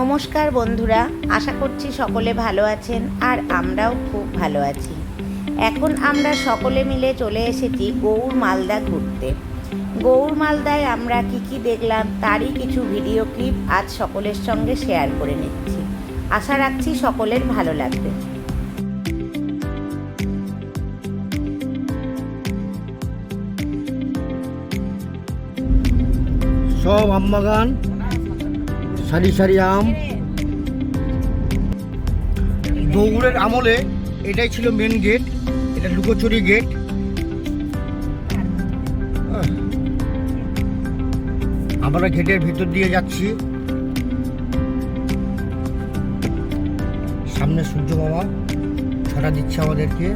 নমস্কার বন্ধুরা, আশা করছি সকলে ভালো আছেন আর আমরাও খুব ভালো আছি। এখন আমরা সকলে মিলে চলে এসেছি গৌর মালদা ঘুরতে। গৌর মালদায় আমরা কি কি দেখলাম তারই কিছু ভিডিও ক্লিপ আজ সকলের সঙ্গে শেয়ার করে নিচ্ছি। আশা রাখছি সকলের ভালো লাগবে। সব আম বাগান সারি সারি আম। দৌড়ের আমলে এটাই ছিল মেন গেট এটা লুকোচুরি গেট আমরা গেটের ভিতর দিয়ে যাচ্ছি। সামনে সূর্য বাবা ছড়া দিচ্ছে আমাদেরকে।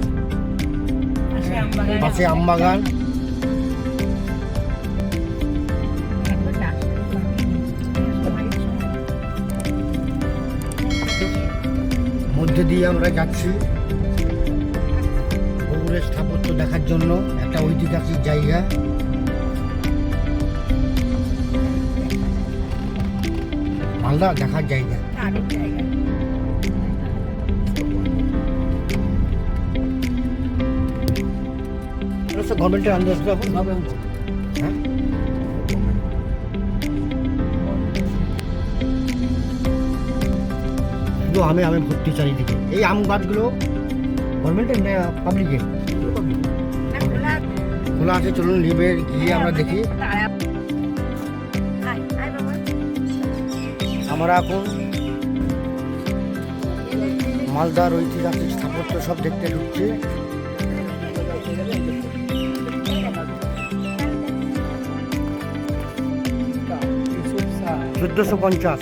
পাশে আম মধ্যে দিয়ে আমরা যাচ্ছি। বগুড়ের স্থাপত্য দেখার জন্য একটা ঐতিহাসিক জায়গা। মালদা দেখার জায়গা। গভর্নমেন্টের আন্দাজ শুধু আমে আমে ভর্তি চারিদিকে এই আম গাছগুলো গভর্নমেন্টের না পাবলিকের খোলা আছে চলুন লিবে গিয়ে আমরা দেখি। আমরা এখন মালদার ঐতিহাসিক স্থাপত্য সব দেখতে ঢুকছি। চোদ্দশো পঞ্চাশ।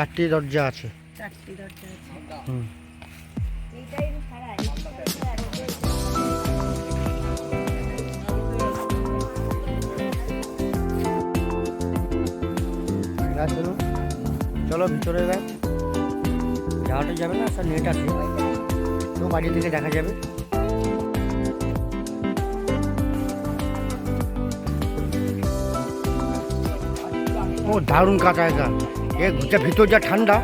চারটি দরজা আছে। হুম। চলো চলো ভিতরে এবার যাওয়াটা যাবে না সব নেট আছে। তো বাড়ি থেকে দেখা যাবে। ও দারুণ কাঁচা এটা। এ যা ভিতর যা ঠান্ডা।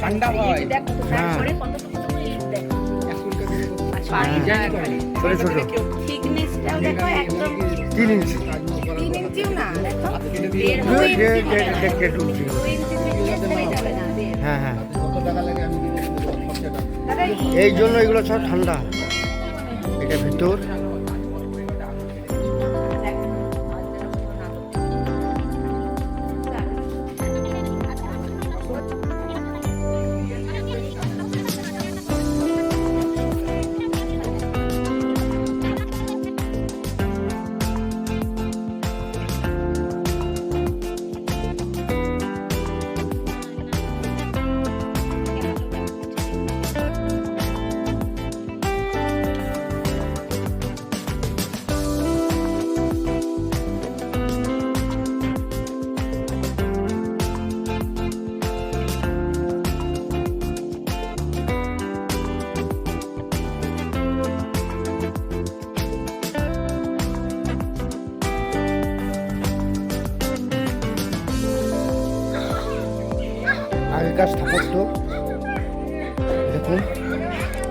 ঠান্ডা হয়। ছোট ছোট তিন ইঞ্চি। হ্যাঁ হ্যাঁ এই জন্য এগুলো সব ঠান্ডা। এটা ভিতর।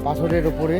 পাথরের ওপরে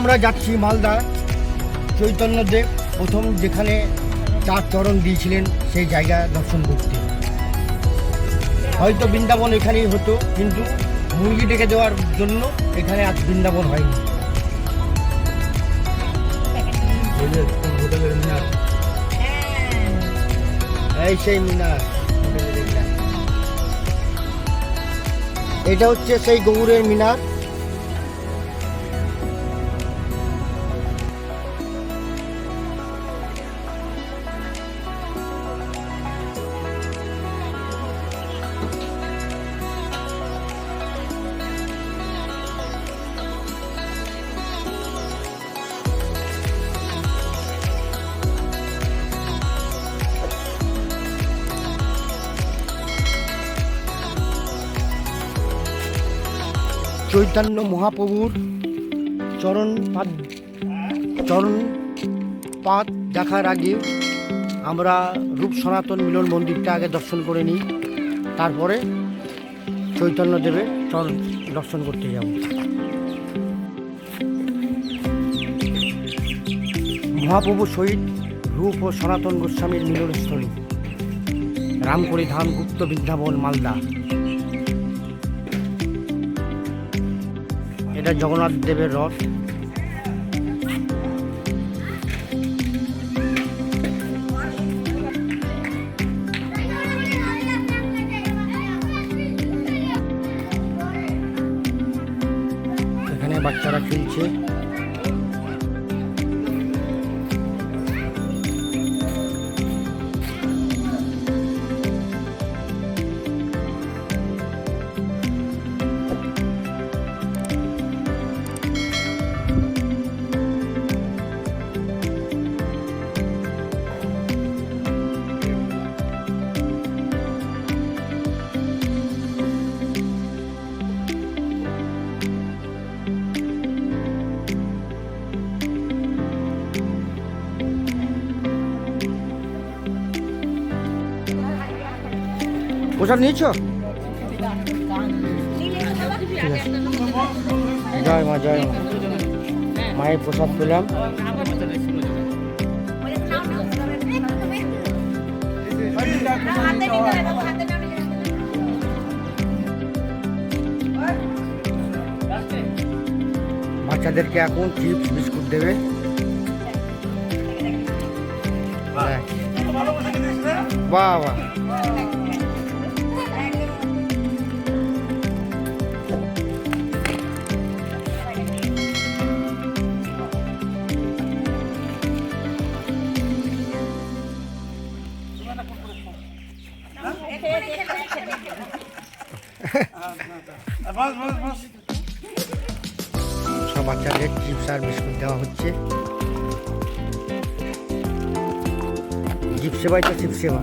আমরা যাচ্ছি মালদা। চৈতন্যদেব প্রথম যেখানে চার চরণ দিয়েছিলেন, সেই জায়গা দর্শন করতে। হয়তো বৃন্দাবন এখানেই হতো, কিন্তু মুরগি ডেকে দেওয়ার জন্য এখানে আজ বৃন্দাবন হয়নি। এই সেই মিনার। এটা হচ্ছে সেই গৌরের মিনার। চৈতন্য মহাপ্রভুর চরণ পাদ চরণ পাদ দেখার আগে আমরা রূপ সনাতন মিলন মন্দিরটা আগে দর্শন করে নিই। তারপরে চৈতন্য দেবের চরণ দর্শন করতে যাব। মহাপ্রভু সহিত রূপ ও সনাতন গোস্বামীর মিলনস্থলী। রামকড়ি ধাম গুপ্ত বৃন্দাবন, মালদা। এটা জগন্নাথ দেবের রথ। এখানে বাচ্চারা খেলছে। প্রসাদ নিয়েছ? জয় মা জয় মা। মায়ের প্রসাদ পেলাম। বাচ্চাদেরকে এখন চিপস বিস্কুট দেবে। দেখ। বাহ বাহ। সব বাচ্চাদের চিপস আর বিস্কুট দেওয়া হচ্ছে। জিপ সেবাই তো চিপ সেবা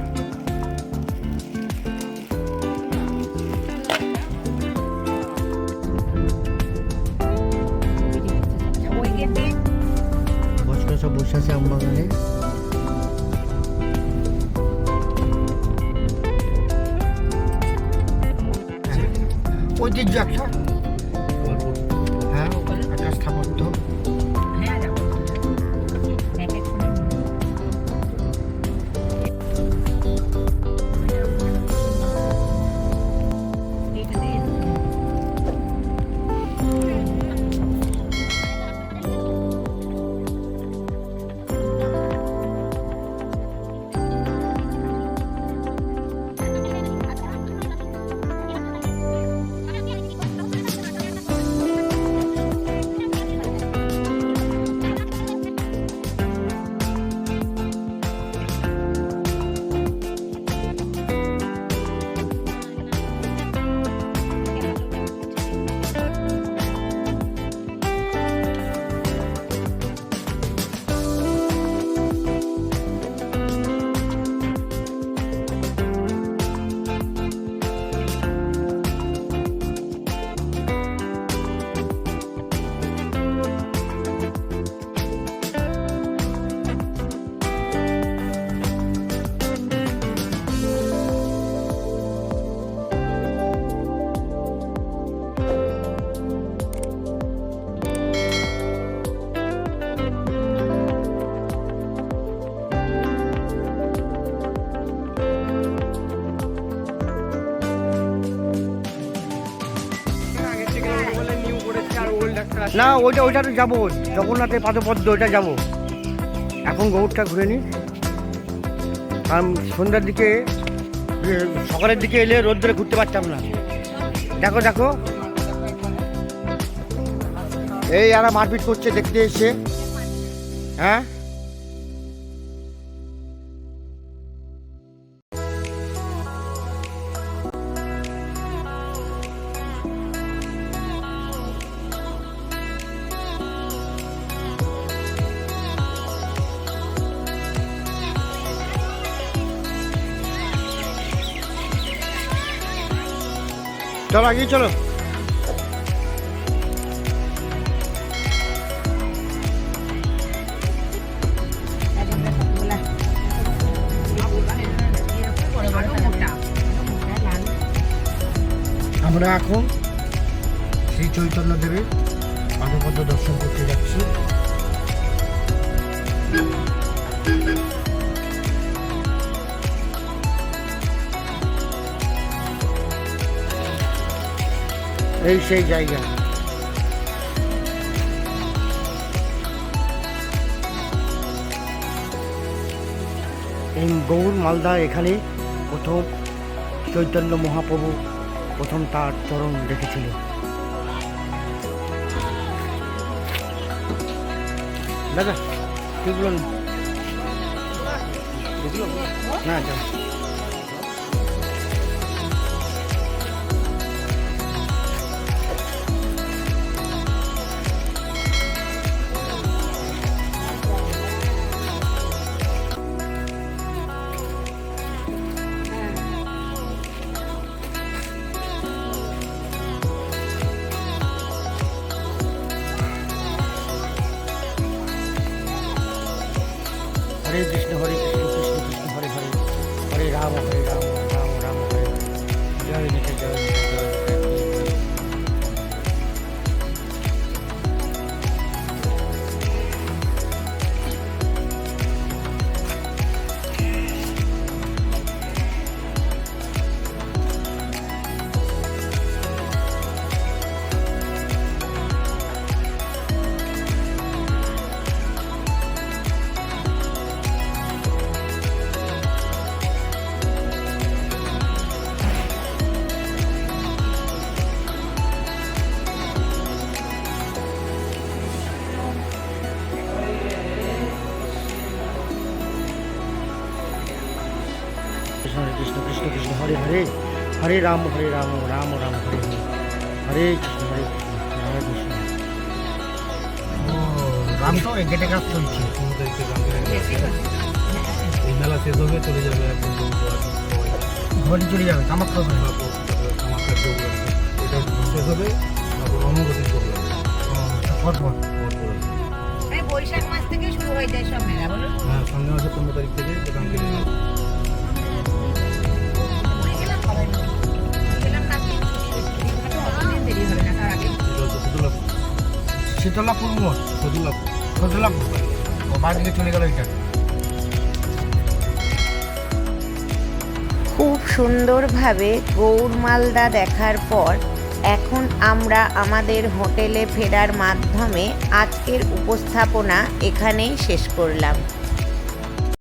না, ওইটা ওইটা তো যাব। জগন্নাথের পাদপদ্ম, ওইটা যাব। এখন গৌরটা ঘুরে নিই কারণ সন্ধ্যার দিকে সকালের দিকে এলে রোদ ধরে ঘুরতে পারতাম না। দেখো দেখো। এই এরা মারপিট করছে দেখতে এসে। হ্যাঁ? চলো আগিয়ে চলো। আমরা এখন শ্রী চৈতন্য দেবের পাদপদ্ম দর্শন করতে যাচ্ছি। এই সেই জায়গা এই গৌর মালদা এখানে প্রথম চৈতন্য মহাপ্রভু প্রথম তার চরণ রেখেছিল দাদা কি বলুন না হরে কৃষ্ণ হরে কৃষ্ণ কৃষ্ণ কৃষ্ণ, হরে হরে। হরে রাম হরে রাম রাম রাম, হরে হরে জয় নিতে জয় জয় হরে রাম হরে রাম রাম রাম হরে হরে হরে কৃষ্ণ হরে কৃষ্ণ হরে কৃষ্ণ। রাম তো গেটে কাজ চলছে। পনেরো তারিখে এই মেলা শেষ হবে চলে যাবে একদম ঘরে চলে যাবে তামাক খাবে। এটা শেষ হবে তারপর মানে বৈশাখ মাস থেকে শুরু হয়ে যায় সব মেলা বলুন। হ্যাঁ সঙ্গে মাসে পনেরো তারিখ থেকে শীতলাপুর মোড়। শীতলাপুর। শীতলাপুর। ও চলে গেল এটা খুব সুন্দরভাবে গৌর মালদা দেখার পর এখন আমরা আমাদের হোটেলে ফেরার মাধ্যমে আজকের উপস্থাপনা এখানেই শেষ করলাম।